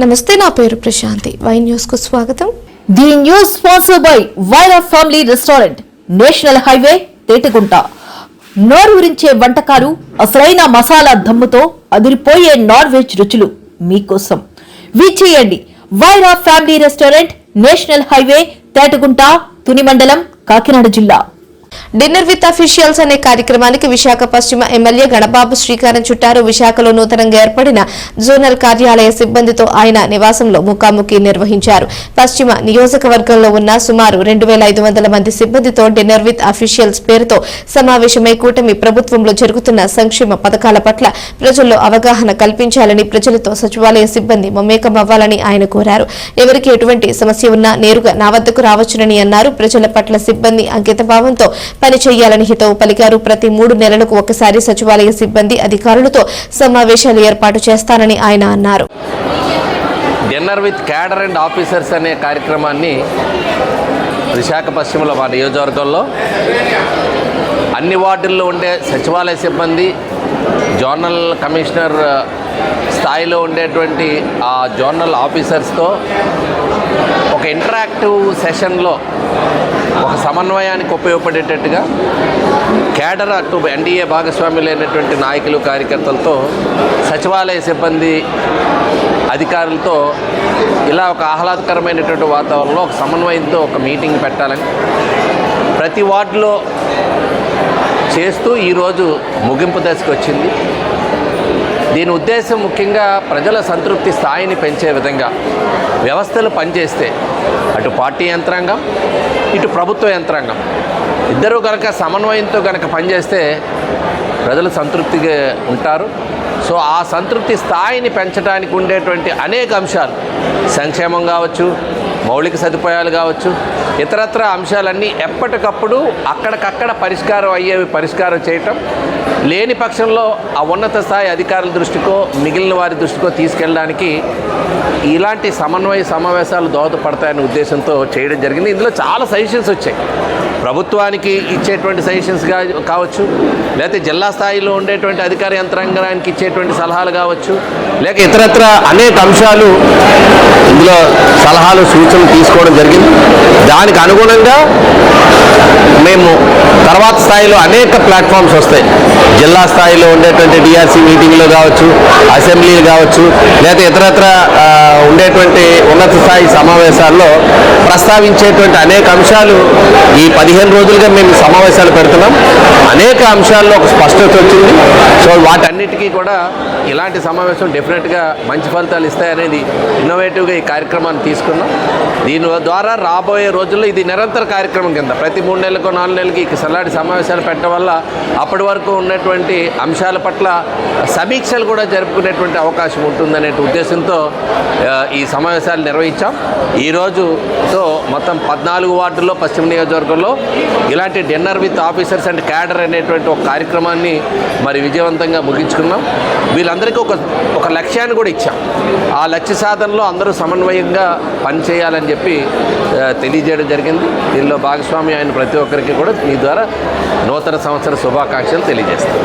నమస్తే నా పేరు ప్రశాంతి. వై న్యూస్కు స్వాగతం. The news sponsor by Vyra family restaurant national highway Tetagunta. నోరూరించే వంటకాలు అసలైన మసాలా దమ్ముతో అదిరిపోయే నాన్ వెజ్ రుచులు మీకోసం. విచేయండి Vaira family restaurant national highway Tetagunta Tuni మండలం కాకినాడ జిల్లా. డిన్నర్ విత్ అఫీషియల్స్ అనే కార్యక్రమానికి విశాఖ పశ్చిమ ఎమ్మెల్యే గణబాబు శ్రీకారం చుట్టారు. విశాఖలో నూతనంగా ఏర్పడిన జోనల్ కార్యాలయ సిబ్బందితో ఆయన నివాసంలో ముఖాముఖి నిర్వహించారు. పశ్చిమ నియోజకవర్గంలో ఉన్న సుమారు రెండు వేల ఐదు వందల మంది సిబ్బందితో డిన్నర్ విత్ అఫీషియల్స్ పేరుతో సమావేశమై కూటమి ప్రభుత్వంలో జరుగుతున్న సంక్షేమ పథకాల పట్ల ప్రజల్లో అవగాహన కల్పించాలని ప్రజలతో సచివాలయ సిబ్బంది మమేకమవ్వాలని ఆయన కోరారు. ఎవరికి ఎటువంటి సమస్య ఉన్నా నేరుగా నా వద్దకు రావచ్చునని అన్నారు. ప్రజల పట్ల సిబ్బంది అంకితభావంతో పని చేయాలని హితవు పలికారు. ప్రతి మూడు నెలలకు ఒకసారి సచివాలయ సిబ్బంది అధికారులతో సమావేశాలు ఏర్పాటు చేస్తానని ఆయన అన్నారు. Dinner with cadre and officers అనే కార్యక్రమాన్ని విశాఖ పశ్చిమలో మా నియోజకవర్గంలో అన్ని వార్డుల్లో ఉండే సచివాలయ సిబ్బంది జోనల్ కమిషనర్ స్థాయిలో ఉండేటువంటి ఆ జోనల్ ఆఫీసర్స్తో ఒక ఇంటరాక్టివ్ సెషన్లో ఒక సమన్వయానికి ఉపయోగపడేటట్టుగా కేడర్ అటు ఎన్డీఏ భాగస్వామ్యులైనటువంటి నాయకులు కార్యకర్తలతో సచివాలయ సిబ్బంది అధికారులతో ఇలా ఒక ఆహ్లాదకరమైనటువంటి వాతావరణంలో ఒక సమన్వయంతో ఒక మీటింగ్ పెట్టాలని ప్రతి వార్డులో చేస్తూ ఈరోజు ముగింపు దశకు వచ్చింది దీని ఉద్దేశం ముఖ్యంగా ప్రజల సంతృప్తి స్థాయిని పెంచే విధంగా వ్యవస్థలు పనిచేస్తే అటు పార్టీ యంత్రాంగం ఇటు ప్రభుత్వ యంత్రాంగం. ఇద్దరూ కనుక సమన్వయంతో కనుక పనిచేస్తే ప్రజలు సంతృప్తిగా ఉంటారు. సో ఆ సంతృప్తి స్థాయిని పెంచడానికి ఉండేటువంటి అనేక అంశాలు సంక్షేమం కావచ్చు మౌలిక సదుపాయాలు కావచ్చు ఇతరత్ర అంశాలన్నీ ఎప్పటికప్పుడు అక్కడికక్కడ పరిష్కారం అయ్యేవి పరిష్కారం చేయటం లేని పక్షంలో ఆ ఉన్నత స్థాయి అధికారుల దృష్టికో మిగిలిన వారి దృష్టికో తీసుకెళ్ళడానికి ఇలాంటి సమన్వయ సమావేశాలు దోహదపడతాయనే ఉద్దేశంతో చేయడం జరిగింది. ఇందులో చాలా సజెషన్స్ వచ్చాయి. ప్రభుత్వానికి ఇచ్చేటువంటి సజెషన్స్ కావచ్చు లేకపోతే జిల్లా స్థాయిలో ఉండేటువంటి అధికార యంత్రాంగానికి ఇచ్చేటువంటి సలహాలు కావచ్చు లేక ఇతరత్ర అనేక అంశాలు ఇందులో సలహాలు సూచనలు తీసుకోవడం జరిగింది. దానికి అనుగుణంగా మేము తర్వాత స్థాయిలో అనేక ప్లాట్ఫామ్స్ వస్తాయి. జిల్లా స్థాయిలో ఉండేటువంటి డిఆర్సీ మీటింగ్లు కావచ్చు అసెంబ్లీలు కావచ్చు లేదా ఇతరత్ర జరిగేటువంటి ఉన్నత స్థాయి సమావేశాల్లో ప్రస్తావించేటువంటి అనేక అంశాలు ఈ పదిహేను రోజులుగా మేము సమావేశాలు పెడుతున్నాం. అనేక అంశాల్లో ఒక స్పష్టత వచ్చింది. సో వాటన్నిటికీ కూడా ఇలాంటి సమావేశం డెఫినెట్గా మంచి ఫలితాలు ఇస్తాయనేది ఇన్నోవేటివ్గా ఈ కార్యక్రమాన్ని తీసుకున్నాం. దీని ద్వారా రాబోయే రోజుల్లో ఇది నిరంతర కార్యక్రమం కింద ప్రతి మూడు నెలలకు నాలుగు నెలలకి ఇలాంటి సమావేశాలు పెట్టడం వల్ల అప్పటి వరకు ఉన్నటువంటి అంశాల పట్ల సమీక్షలు కూడా జరుపుకునేటువంటి అవకాశం ఉంటుందనే ఉద్దేశంతో ఈ సమావేశాలు నిర్వహించాం. ఈ మొత్తం పద్నాలుగు వార్డుల్లో పశ్చిమ నియోజకవర్గంలో ఇలాంటి dinner with officers and cadre అనేటువంటి ఒక కార్యక్రమాన్ని మరి విజయవంతంగా ముగించుకున్నాం. వీళ్ళందరికీ ఒక ఒక లక్ష్యాన్ని కూడా ఇచ్చాం. ఆ లక్ష్య సాధనలో అందరూ సమన్వయంగా పనిచేయాలని చెప్పి తెలియజేయడం జరిగింది. దీనిలో భాగస్వామి అయిన ప్రతి ఒక్కరికి కూడా మీ ద్వారా నూతన సంవత్సర శుభాకాంక్షలు తెలియజేస్తాం